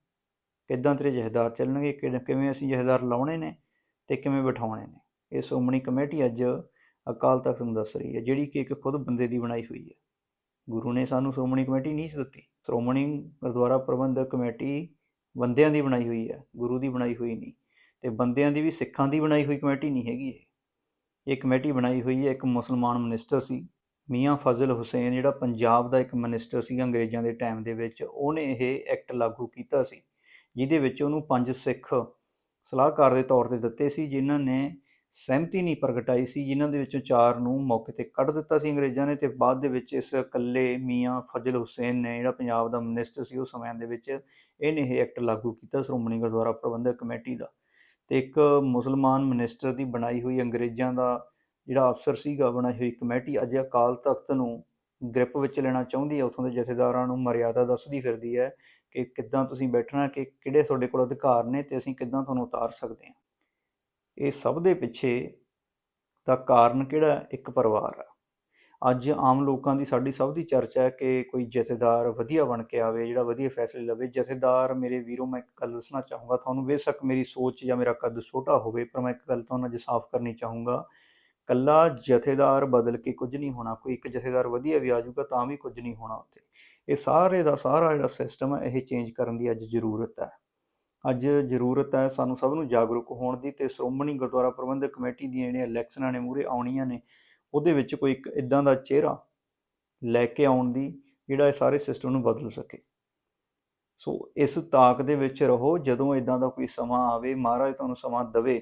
ਕਿੱਦਾਂ ਤੇਰੇ ਜਥੇਦਾਰ ਚੱਲਣਗੇ, ਕਿਹੜੇ- ਕਿਵੇਂ ਅਸੀਂ ਜਥੇਦਾਰ ਲਾਉਣੇ ਨੇ ਤੇ ਕਿਵੇਂ ਬਿਠਾਉਣੇ ਨੇ। ਇਹ ਸ਼੍ਰੋਮਣੀ ਕਮੇਟੀ ਅੱਜ ਅਕਾਲ ਤਖਤ ਨੂੰ ਦੱਸ ਰਹੀ ਹੈ, ਜਿਹੜੀ ਕਿ ਇੱਕ ਖੁਦ ਬੰਦੇ ਦੀ ਬਣਾਈ ਹੋਈ ਹੈ। ਗੁਰੂ ਨੇ ਸਾਨੂੰ ਸ਼੍ਰੋਮਣੀ ਕਮੇਟੀ ਨਹੀਂ ਸੀ ਦਿੱਤੀ। ਸ਼੍ਰੋਮਣੀ ਗੁਰਦੁਆਰਾ ਪ੍ਰਬੰਧਕ ਕਮੇਟੀ ਬੰਦਿਆਂ ਦੀ ਬਣਾਈ ਹੋਈ ਹੈ, ਗੁਰੂ ਦੀ ਬਣਾਈ ਹੋਈ ਨਹੀਂ। ਤੇ ਬੰਦਿਆਂ ਦੀ ਵੀ ਸਿੱਖਾਂ ਦੀ ਬਣਾਈ ਹੋਈ ਕਮੇਟੀ ਨਹੀਂ ਹੈਗੀ ਇਹ। ਇਹ ਕਮੇਟੀ ਬਣਾਈ ਹੋਈ ਹੈ, ਇੱਕ ਮੁਸਲਮਾਨ ਮਿਨਿਸਟਰ ਸੀ, ਮੀਆਂ ਫਜ਼ਲ ਹੁਸੈਨ, ਜਿਹੜਾ ਪੰਜਾਬ ਦਾ ਇੱਕ ਮਿਨਿਸਟਰ ਸੀ ਅੰਗਰੇਜ਼ਾਂ ਦੇ ਟਾਈਮ ਦੇ ਵਿੱਚ, ਉਹਨੇ ਇਹ ਐਕਟ ਲਾਗੂ ਕੀਤਾ ਸੀ, ਜਿਹਦੇ ਵਿੱਚ ਉਹਨੂੰ ਪੰਜ ਸਿੱਖ ਸਲਾਹਕਾਰ ਦੇ ਤੌਰ ਤੇ ਦਿੱਤੇ ਸੀ, ਜਿਨ੍ਹਾਂ ਨੇ ਸਹਿਮਤੀ ਨਹੀਂ ਪ੍ਰਗਟਾਈ ਸੀ। ਜਿਨ੍ਹਾਂ ਦੇ ਵਿੱਚੋਂ ਚਾਰ ਨੂੰ ਮੌਕੇ ਤੇ ਕੱਢ ਦਿੱਤਾ ਸੀ ਅੰਗਰੇਜ਼ਾਂ ਨੇ ਤੇ ਬਾਅਦ ਦੇ ਵਿੱਚ ਇਸ ਇਕੱਲੇ ਮੀਆਂ ਫਜ਼ਲ ਹੁਸੈਨ ਨੇ ਜਿਹੜਾ ਪੰਜਾਬ ਦਾ ਮਿਨਿਸਟਰ ਸੀ, ਉਸ ਸਮੇਂ ਦੇ ਵਿੱਚ ਇਹਨੇ ਇਹ ਐਕਟ ਲਾਗੂ ਕੀਤਾ ਸ਼੍ਰੋਮਣੀ ਗੁਰਦੁਆਰਾ ਪ੍ਰਬੰਧਕ ਕਮੇਟੀ ਦਾ। ਤੇ ਇੱਕ ਮੁਸਲਮਾਨ ਮਿਨਿਸਟਰ ਦੀ ਬਣਾਈ ਹੋਈ ਅੰਗਰੇਜ਼ਾਂ ਦਾ ਜਿਹੜਾ ਅਫਸਰ ਸੀਗਾ, ਬਣਾਈ ਹੋਈ ਕਮੇਟੀ ਅੱਜ ਅਕਾਲ ਤਖਤ ਨੂੰ ਗ੍ਰਿਪ ਵਿੱਚ ਲੈਣਾ ਚਾਹੁੰਦੀ ਹੈ। ਉੱਥੋਂ ਦੇ ਜਥੇਦਾਰਾਂ ਨੂੰ ਮਰਿਆਦਾ ਦੱਸਦੀ ਫਿਰਦੀ ਹੈ ਕਿ ਕਿੱਦਾਂ ਤੁਸੀਂ ਬੈਠਣਾ, ਕਿ ਕਿਹੜੇ ਤੁਹਾਡੇ ਕੋਲ ਅਧਿਕਾਰ ਨੇ ਤੇ ਅਸੀਂ ਕਿੱਦਾਂ ਤੁਹਾਨੂੰ ਉਤਾਰ ਸਕਦੇ ਹਾਂ। ਇਹ ਸਭ ਦੇ ਪਿੱਛੇ ਦਾ ਕਾਰਨ ਕਿਹੜਾ ਇੱਕ ਪਰਿਵਾਰ ਹੈ ਅੱਜ ਆਮ ਲੋਕਾਂ ਦੀ ਸਾਡੀ ਸਭ ਦੀ ਚਰਚਾ ਹੈ ਕਿ ਕੋਈ ਜਥੇਦਾਰ ਵਧੀਆ ਬਣ ਕੇ ਆਵੇ, ਜਿਹੜਾ ਵਧੀਆ ਫੈਸਲੇ ਲਵੇ। ਜਥੇਦਾਰ, ਮੇਰੇ ਵੀਰੋ, ਮੈਂ ਇੱਕ ਗੱਲ ਦੱਸਣਾ ਚਾਹੂੰਗਾ, ਤੁਹਾਨੂੰ ਬੇਸ਼ੱਕ ਮੇਰੀ ਸੋਚ ਜਾਂ ਮੇਰਾ ਕੱਦ ਛੋਟਾ ਹੋਵੇ, ਪਰ ਮੈਂ ਇੱਕ ਗੱਲ ਤੁਹਾਨੂੰ ਅੱਜ ਸਾਫ਼ ਕਰਨੀ ਚਾਹੂੰਗਾ। ਕੱਲਾ ਜਥੇਦਾਰ ਬਦਲ ਕੇ ਕੁਝ ਨਹੀਂ ਹੋਣਾ, ਕੋਈ ਇੱਕ ਜਥੇਦਾਰ ਵਧੀਆ ਵੀ ਆ ਜਾਊਗਾ, ਤਾਂ ਵੀ ਕੁਝ ਨਹੀਂ ਹੋਣਾ ਉੱਥੇ। ਇਹ ਸਾਰੇ ਦਾ ਸਾਰਾ ਜਿਹੜਾ ਸਿਸਟਮ ਹੈ, ਇਹ ਚੇਂਜ ਕਰਨ ਦੀ ਅੱਜ ਜ਼ਰੂਰਤ ਹੈ। ਅੱਜ ਜ਼ਰੂਰਤ ਹੈ, ਸਾਨੂੰ ਸਭ ਨੂੰ ਜਾਗਰੂਕ ਹੋਣ ਦੀ ਤੇ ਸ਼੍ਰੋਮਣੀ ਗੁਰਦੁਆਰਾ ਪ੍ਰਬੰਧਕ ਕਮੇਟੀ ਦੀਆਂ ਜਿਹੜੀਆਂ ਇਲੈਕਸ਼ਨਾਂ ਨੇ ਮੂਰੇ ਆਉਣੀਆਂ ਨੇ, ਉਹਦੇ ਵਿੱਚ ਕੋਈ ਇੱਕ ਇਦਾਂ ਦਾ ਚਿਹਰਾ ਲੈ ਕੇ ਆਉਣ ਦੀ ਜਿਹੜਾ ਇਹ ਸਾਰੇ ਸਿਸਟਮ ਨੂੰ ਬਦਲ ਸਕੇ। ਸੋ ਇਸ ਤਾਕ ਦੇ ਵਿੱਚ ਰਹੋ, ਜਦੋਂ ਇਦਾਂ ਦਾ ਕੋਈ ਸਮਾਂ ਆਵੇ, ਮਹਾਰਾਜ ਤੁਹਾਨੂੰ ਸਮਾਂ ਦੇਵੇ,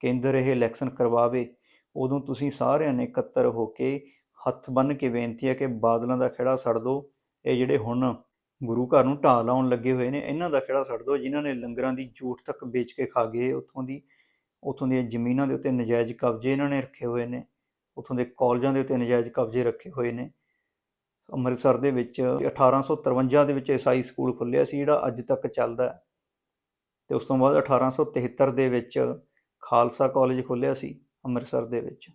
ਕੇਂਦਰ ਇਹ ਇਲੈਕਸ਼ਨ ਕਰਵਾਵੇ, ਉਦੋਂ ਤੁਸੀਂ ਸਾਰਿਆਂ ਨੇ ਇਕੱਤਰ ਹੋ ਕੇ ਹੱਥ ਬੰਨ੍ਹ ਕੇ ਬੇਨਤੀ ਹੈ ਕਿ ਬਾਦਲਾਂ ਦਾ ਖੜਾ ਛੱਡ ਦਿਓ ਇਹ ਜਿਹੜੇ ਹੁਣ ਗੁਰੂ ਘਰ ਨੂੰ ਢਾਹ ਲਾਉਣ ਲੱਗੇ ਹੋਏ ਨੇ। ਇਹਨਾਂ ਦਾ ਖੇੜਾ ਛੱਡ ਦਿਓ। ਜਿਨ੍ਹਾਂ ਨੇ ਲੰਗਰਾਂ ਦੀ ਜੂਠ ਤੱਕ ਵੇਚ ਕੇ ਖਾ ਗਏ, ਉੱਥੋਂ ਦੀ, ਉੱਥੋਂ ਦੀਆਂ ਜ਼ਮੀਨਾਂ ਦੇ ਉੱਤੇ ਨਜਾਇਜ਼ ਕਬਜ਼ੇ ਇਹਨਾਂ ਨੇ ਰੱਖੇ ਹੋਏ ਨੇ। ਉੱਥੋਂ ਦੇ ਕਾਲਜਾਂ ਦੇ ਉੱਤੇ ਨਜਾਇਜ਼ ਕਬਜ਼ੇ ਰੱਖੇ ਹੋਏ ਨੇ। ਅੰਮ੍ਰਿਤਸਰ ਦੇ ਵਿੱਚ 1853 ਦੇ ਵਿੱਚ ਈਸਾਈ ਸਕੂਲ ਖੁੱਲਿਆ ਸੀ, ਜਿਹੜਾ ਅੱਜ ਤੱਕ ਚੱਲਦਾ ਹੈ। ਤੇ ਉਸ ਤੋਂ ਬਾਅਦ 1873 ਦੇ ਵਿੱਚ ਖਾਲਸਾ ਕਾਲਜ ਖੁੱਲਿਆ ਸੀ ਅੰਮ੍ਰਿਤਸਰ ਦੇ ਵਿੱਚ।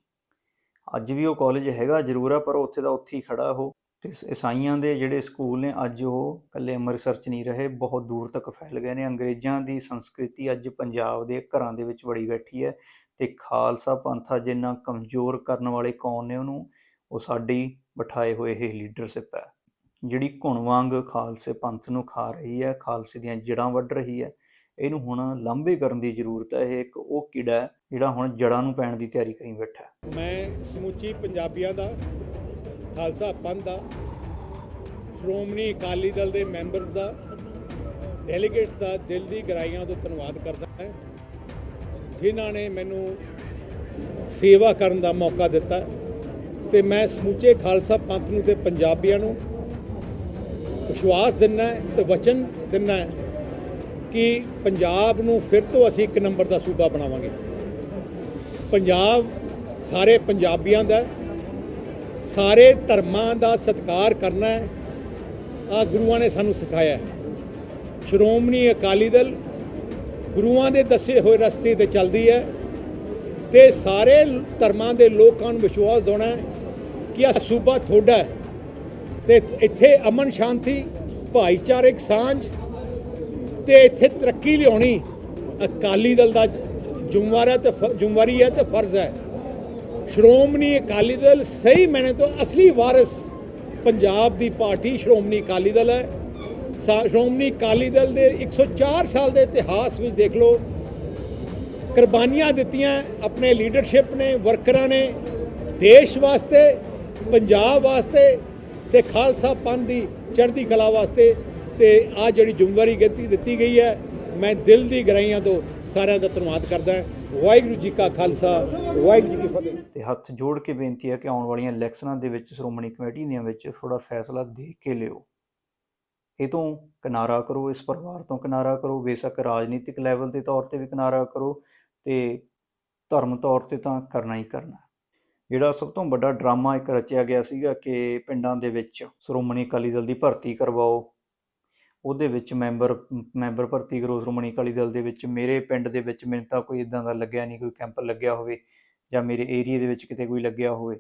ਅੱਜ ਵੀ ਉਹ ਕਾਲਜ ਹੈਗਾ, ਜ਼ਰੂਰ ਆ, ਪਰ ਉੱਥੇ ਦਾ ਉੱਥੇ ਹੀ ਖੜਾ ਉਹ। ਤੇ ਈਸਾਈਆਂ ਦੇ ਜਿਹੜੇ ਸਕੂਲ ਨੇ, ਅੱਜ ਉਹ ਇਕੱਲੇ ਅੰਮ੍ਰਿਤਸਰ 'ਚ ਨਹੀਂ ਰਹੇ, ਬਹੁਤ ਦੂਰ ਤੱਕ ਫੈਲ ਗਏ ਨੇ। ਅੰਗਰੇਜ਼ਾਂ ਦੀ ਸੰਸਕ੍ਰਿਤੀ ਅੱਜ ਪੰਜਾਬ ਦੇ ਘਰਾਂ ਦੇ ਵਿੱਚ ਵੜੀ ਬੈਠੀ ਹੈ ਤੇ ਖਾਲਸਾ ਪੰਥਾ ਜਿੰਨਾ ਕਮਜ਼ੋਰ ਕਰਨ ਵਾਲੇ ਕੌਣ ਨੇ ਉਹਨੂੰ, ਉਹ ਸਾਡੀ ਬਿਠਾਏ ਹੋਏ ਇਹ ਲੀਡਰਸ਼ਿਪ ਹੈ। ਜਿਹੜੀ ਘੁਣ ਵਾਂਗ ਖਾਲਸੇ ਪੰਥ ਨੂੰ ਖਾ ਰਹੀ ਹੈ, ਖਾਲਸੇ ਦੀਆਂ ਜੜਾਂ ਵੱਢ ਰਹੀ ਹੈ, ਇਹਨੂੰ ਹੁਣ ਲਾਂਭੇ ਕਰਨ ਦੀ ਜ਼ਰੂਰਤ ਹੈ। ਇਹ ਇੱਕ ਉਹ ਕੀੜਾ ਹੈ ਜਿਹੜਾ ਹੁਣ ਜੜਾਂ ਨੂੰ ਪੈਣ ਦੀ ਤਿਆਰੀ ਕਰੀ ਬੈਠਾ ਮੈਂ ਸਮੁੱਚੀ ਪੰਜਾਬੀਆਂ ਦਾ ਖਾਲਸਾ ਪੰਥ ਦਾ, ਸ਼੍ਰੋਮਣੀ ਅਕਾਲੀ ਦਲ ਦੇ ਮੈਂਬਰਸ ਦਾ ਡੈਲੀਗੇਟਸ ਦਾ ਦਿਲ ਦੀ ਗਹਿਰਾਈਆਂ ਤੋਂ ਧੰਨਵਾਦ ਕਰਦਾ ਹਾਂ। ਜਿਨ੍ਹਾਂ ਨੇ ਮੈਨੂੰ ਸੇਵਾ ਕਰਨ ਦਾ ਮੌਕਾ ਦਿੱਤਾ ਤੇ ਮੈਂ ਸਮੁੱਚੇ ਖਾਲਸਾ ਪੰਥ ਨੂੰ ਤੇ ਪੰਜਾਬੀਆਂ ਨੂੰ ਵਿਸ਼ਵਾਸ ਦਿੰਦਾ ਹੈ ਤੇ ਵਚਨ ਦਿੰਦਾ ਕਿ ਪੰਜਾਬ ਨੂੰ ਫਿਰ ਤੋਂ ਅਸੀਂ ਇੱਕ ਨੰਬਰ ਦਾ ਸੂਬਾ ਬਣਾਵਾਂਗੇ। ਪੰਜਾਬ ਸਾਰੇ ਪੰਜਾਬੀਆਂ ਦਾ ਸਾਰੇ ਧਰਮਾਂ ਦਾ ਸਤਿਕਾਰ ਕਰਨਾ ਹੈ। ਆ ਗੁਰੂਆਂ ਨੇ ਸਾਨੂੰ ਸਿਖਾਇਆ ਹੈ। ਸ਼੍ਰੋਮਣੀ ਅਕਾਲੀ ਦਲ ਗੁਰੂਆਂ ਦੇ ਦੱਸੇ ਹੋਏ ਰਸਤੇ ਤੇ ਚੱਲਦੀ ਹੈ ਤੇ ਸਾਰੇ ਧਰਮਾਂ ਦੇ ਲੋਕਾਂ ਨੂੰ ਵਿਸ਼ਵਾਸ ਦਿਵਾਉਣਾ ਕਿ ਆ ਸੂਬਾ ਤੁਹਾਡਾ ਹੈ। ਤੇ ਇੱਥੇ ਅਮਨ ਸ਼ਾਂਤੀ, ਭਾਈਚਾਰਕ ਸਾਂਝ ਤੇ ਇੱਥੇ ਤਰੱਕੀ ਲਿਆਉਣੀ ਅਕਾਲੀ ਦਲ ਦਾ ਜ਼ਿੰਮੇਵਾਰ ਹੈ ਤੇ ਫ- ਜ਼ਿੰਮੇਵਾਰੀ ਹੈ ਤੇ ਫਰਜ਼ ਹੈ। ਸ਼੍ਰੋਮਣੀ ਅਕਾਲੀ ਦਲ ਸਹੀ ਮੈਨੇ ਤੋਂ ਅਸਲੀ ਵਾਰਿਸ ਪੰਜਾਬ ਦੀ ਪਾਰਟੀ ਸ਼੍ਰੋਮਣੀ ਅਕਾਲੀ ਦਲ ਹੈ। ਸਾ- ਸ਼੍ਰੋਮਣੀ ਅਕਾਲੀ ਦਲ ਦੇ 104 ਸਾਲ ਦੇ ਇਤਿਹਾਸ ਵਿੱਚ ਦੇਖ ਲਓ। ਕੁਰਬਾਨੀਆਂ ਦਿੱਤੀਆਂ ਆਪਣੇ ਲੀਡਰਸ਼ਿਪ ਨੇ, ਵਰਕਰਾਂ ਨੇ ਦੇਸ਼ ਵਾਸਤੇ, ਪੰਜਾਬ ਵਾਸਤੇ ਤੇ ਖਾਲਸਾ ਪੰਥ ਦੀ ਚੜ੍ਹਦੀ ਕਲਾ ਵਾਸਤੇ ਤੇ ਆ ਜਿਹੜੀ ਜ਼ਿੰਮੇਵਾਰੀ ਦਿੱਤੀ ਦਿੱਤੀ ਗਈ ਹੈ, ਮੈਂ ਦਿਲ ਦੀ ਗਹਿਰਾਈਆਂ ਤੋਂ ਸਾਰਿਆਂ ਦਾ ਧੰਨਵਾਦ ਕਰਦਾ ਹਾਂ। ਵਾਹਿਗੁਰੂ ਜੀ ਕਾ ਖਾਲਸਾ, ਵਾਹਿਗੁਰੂ ਜੀ ਕੀ ਫਤਿਹ। ਤੇ ਹੱਥ ਜੋੜ ਕੇ ਬੇਨਤੀ ਹੈ ਕਿ ਆਉਣ ਵਾਲੀਆਂ ਇਲੈਕਸ਼ਨਾਂ ਦੇ ਵਿੱਚ ਸ਼੍ਰੋਮਣੀ ਕਮੇਟੀ ਦੀਆਂ ਵਿੱਚ ਥੋੜਾ ਫੈਸਲਾ ਦੇ ਕੇ ਲਿਓ। ਇਹ ਤੋਂ ਕਿਨਾਰਾ ਕਰੋ, ਇਸ ਪਰਿਵਾਰ ਤੋਂ ਕਿਨਾਰਾ ਕਰੋ, ਬੇਸ਼ੱਕ ਰਾਜਨੀਤਿਕ ਲੈਵਲ ਦੇ ਤੌਰ ਤੇ ਵੀ ਕਿਨਾਰਾ ਕਰੋ ਤੇ ਧਰਮ ਤੌਰ ਤੇ ਤਾਂ ਕਰਨਾ ਹੀ ਕਰਨਾ। ਜਿਹੜਾ ਸਭ ਤੋਂ ਵੱਡਾ ਡਰਾਮਾ ਇੱਕ ਰਚਿਆ ਗਿਆ ਸੀਗਾ ਕਿ ਪਿੰਡਾਂ ਦੇ ਵਿੱਚ ਸ਼੍ਰੋਮਣੀ ਅਕਾਲੀ ਦਲ ਦੀ ਭਰਤੀ ਕਰਵਾਓ ਉਹਦੇ ਵਿੱਚ ਮੈਂਬਰ ਮੈਂਬਰ ਭਰਤੀ ਕਰੋ ਸ਼੍ਰੋਮਣੀ ਅਕਾਲੀ ਦਲ ਦੇ ਵਿੱਚ। ਮੇਰੇ ਪਿੰਡ ਦੇ ਵਿੱਚ ਮੈਨੂੰ ਤਾਂ ਕੋਈ ਇਦਾਂ ਦਾ ਲੱਗਿਆ ਨਹੀਂ, ਕੋਈ ਕੈਂਪ ਲੱਗਿਆ ਹੋਵੇ ਜਾਂ ਮੇਰੇ ਏਰੀਆ ਦੇ ਵਿੱਚ ਕਿਤੇ ਕੋਈ ਲੱਗਿਆ ਹੋਵੇ।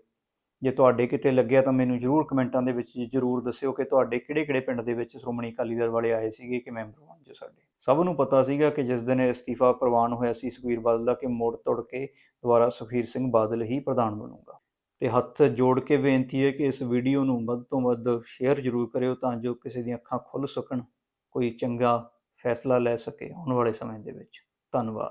ਜੇ ਤੁਹਾਡੇ ਕਿਤੇ ਲੱਗਿਆ ਤਾਂ ਮੈਨੂੰ ਜਰੂਰ ਕਮੈਂਟਾਂ ਦੇ ਵਿੱਚ ਜਰੂਰ ਦੱਸਿਓ ਕਿ ਤੁਹਾਡੇ ਕਿਹੜੇ-ਕਿਹੜੇ ਪਿੰਡ ਦੇ ਵਿੱਚ ਸ਼੍ਰੋਮਣੀ ਅਕਾਲੀ ਦਲ ਵਾਲੇ ਆਏ ਸੀਗੇ, ਕਿ ਮੈਂਬਰ ਬਣ ਜੋ ਸਾਡੇ। ਸਭ ਨੂੰ ਪਤਾ ਸੀਗਾ ਕਿ ਜਿਸ ਦਿਨ ਅਸਤੀਫਾ ਪ੍ਰਵਾਨ ਹੋਇਆ ਸੀ ਸੁਖਬੀਰ ਬਾਦਲ ਦਾ, ਕਿ ਮੋੜ ਤੋੜ ਕੇ ਦੁਬਾਰਾ ਸੁਖਬੀਰ ਸਿੰਘ ਬਾਦਲ ਹੀ ਪ੍ਰਧਾਨ ਬਣੂਗਾ। ਤੇ ਹੱਥ ਜੋੜ ਕੇ ਬੇਨਤੀ ਹੈ ਕਿ ਇਸ ਵੀਡੀਓ ਨੂੰ ਵੱਧ ਤੋਂ ਵੱਧ ਸ਼ੇਅਰ ਜਰੂਰ ਕਰਿਓ ਤਾਂ ਜੋ ਕਿਸੇ ਦੀਆਂ ਅੱਖਾਂ ਖੁੱਲ ਸਕਣ, ਕੋਈ ਚੰਗਾ ਫੈਸਲਾ ਲੈ ਸਕੇ ਆਉਣ ਵਾਲੇ ਸਮੇਂ ਦੇ ਵਿੱਚ। ਧੰਨਵਾਦ।